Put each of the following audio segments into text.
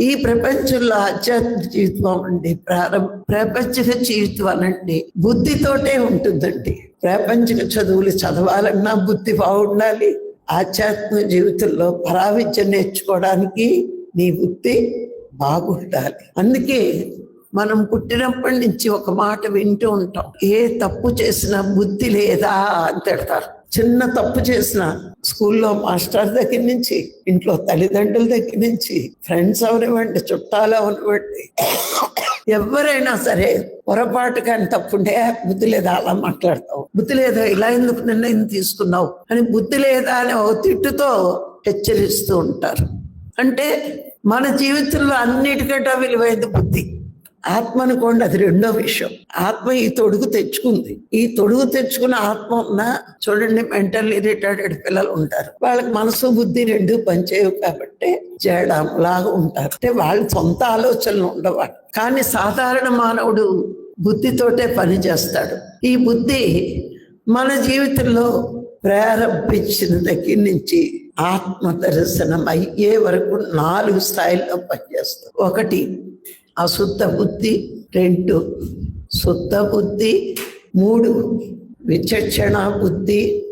ఈ ప్రపంచంలో ఆధ్యాత్మిక జీవితం అండి ప్రారంభ ప్రాపంచిక జీవితం అనండి. బుద్ధితోటే ఉంటుందండి. ప్రాపంచిక చదువులు చదవాలన్నా బుద్ధి బాగుండాలి. ఆధ్యాత్మిక జీవితంలో పరావిద్య నేర్చుకోవడానికి నీ బుద్ధి బాగుండాలి. అందుకే మనం పుట్టినప్పటి నుంచి ఒక మాట వింటూ ఉంటాం. ఏ తప్పు చేసినా బుద్ధి లేదా అని తిడతారు. చిన్న తప్పు చేసిన స్కూల్లో మాస్టర్ దగ్గర నుంచి ఇంట్లో తల్లిదండ్రుల దగ్గర నుంచి ఫ్రెండ్స్ అవనివ్వండి చుట్టాలు అవనివ్వండి ఎవరైనా సరే పొరపాటు కానీ తప్పుంటే బుద్ధి లేదా? అలా మాట్లాడతావు. బుద్ధి లేదా? ఇలా ఎందుకు నిర్ణయం తీసుకున్నావు? అని బుద్ధి లేదా అని ఒక తిట్టుతో హెచ్చరిస్తూ ఉంటారు. అంటే మన జీవితంలో అన్నిటికంటే విలువైంది బుద్ధి. ఆత్మ అనుకోండి అది రెండో విషయం. ఆత్మ ఈ తొడుగు తెచ్చుకుంది. ఈ తొడుగు తెచ్చుకున్న ఆత్మ ఉన్న చూడండి మెంటల్లీ రిటైర్డ్ పిల్లలు ఉంటారు. వాళ్ళకి మనసు బుద్ధి రెండు పనిచేయవు కాబట్టి లాగా ఉంటారు. అంటే వాళ్ళ సొంత ఆలోచనలు ఉండవాడు కానీ సాధారణ మానవుడు బుద్ధితోటే పని చేస్తాడు. ఈ బుద్ధి మన జీవితంలో ప్రారంభించిన దగ్గర నుంచి ఆత్మ దర్శనం అయ్యే వరకు నాలుగు స్థాయిల్లో పనిచేస్తాం ఒకటి అశుద్ధ బుద్ధి రెండు శుద్ధ బుద్ధి మూడు విచక్షణ బుద్ధి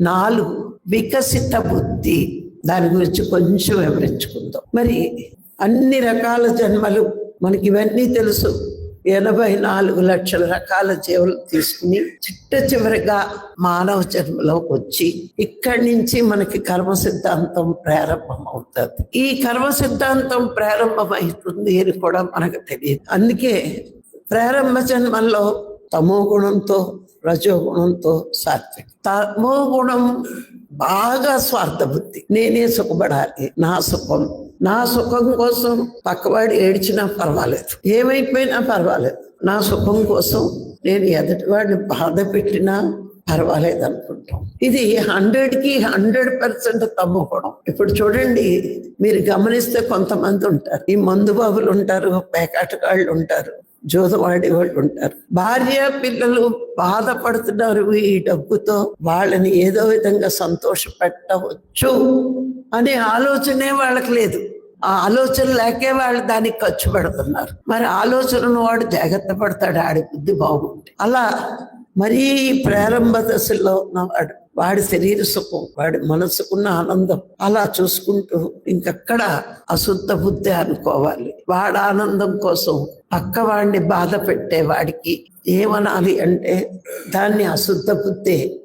నాలుగు వికసిత బుద్ధి. దాని గురించి కొంచెం వివరించుకుందాం. మరి అన్ని రకాల జన్మలు మనకి ఇవన్నీ తెలుసు. ఎనభై నాలుగు లక్షల రకాల జీవులు తీసుకుని చిట్ట చివరిగా మానవ జన్మలోకి వచ్చి ఇక్కడి నుంచి మనకి కర్మ సిద్ధాంతం ప్రారంభం అవుతుంది ఈ కర్మ సిద్ధాంతం ప్రారంభమవుతుంది అని కూడా మనకు తెలియదు. అందుకే ప్రారంభ జన్మల్లో తమో గుణంతో రజోగుణంతో సాత్విక. తమో గుణం బాగా స్వార్థ బుద్ధి నేనే సుఖపడాలి. నా సుఖం. నా సుఖం కోసం పక్కవాడు ఏడ్చినా పర్వాలేదు. ఏమైపోయినా పర్వాలేదు. నా సుఖం కోసం నేను ఎదుటివాడిని బాధ పెట్టినా పర్వాలేదు అనుకుంటాం. ఇది హండ్రెడ్కి హండ్రెడ్ పర్సెంట్ తమ్ముకోవడం ఇప్పుడు చూడండి మీరు గమనిస్తే కొంతమంది ఉంటారు. ఈ మందు బాబులు ఉంటారు పేకాటగాళ్ళు ఉంటారు. జోదవాడి వాళ్ళు ఉంటారు. భార్య పిల్లలు బాధపడుతున్నారు ఈ డబ్బుతో. వాళ్ళని ఏదో విధంగా సంతోష పెట్టవచ్చు అనే ఆలోచనే వాళ్ళకి లేదు. ఆ ఆలోచన లేకే వాళ్ళు దానికి ఖర్చు పెడుతున్నారు. మరి ఆలోచనను వాడు జాగ్రత్త పడతాడు. ఆడి బుద్ధి బాగుంటే. అలా మరీ ప్రారంభ దశలో ఉన్నవాడు వాడి శరీర సుఖం వాడి మనసుకున్న ఆనందం అలా చూసుకుంటూ ఇంకక్కడ అశుద్ధ బుద్ధి అనుకోవాలి. వాడి ఆనందం కోసం పక్క వాడిని బాధ పెట్టే వాడికి ఏమనాలి అంటే దాన్ని అశుద్ధ బుద్ధి.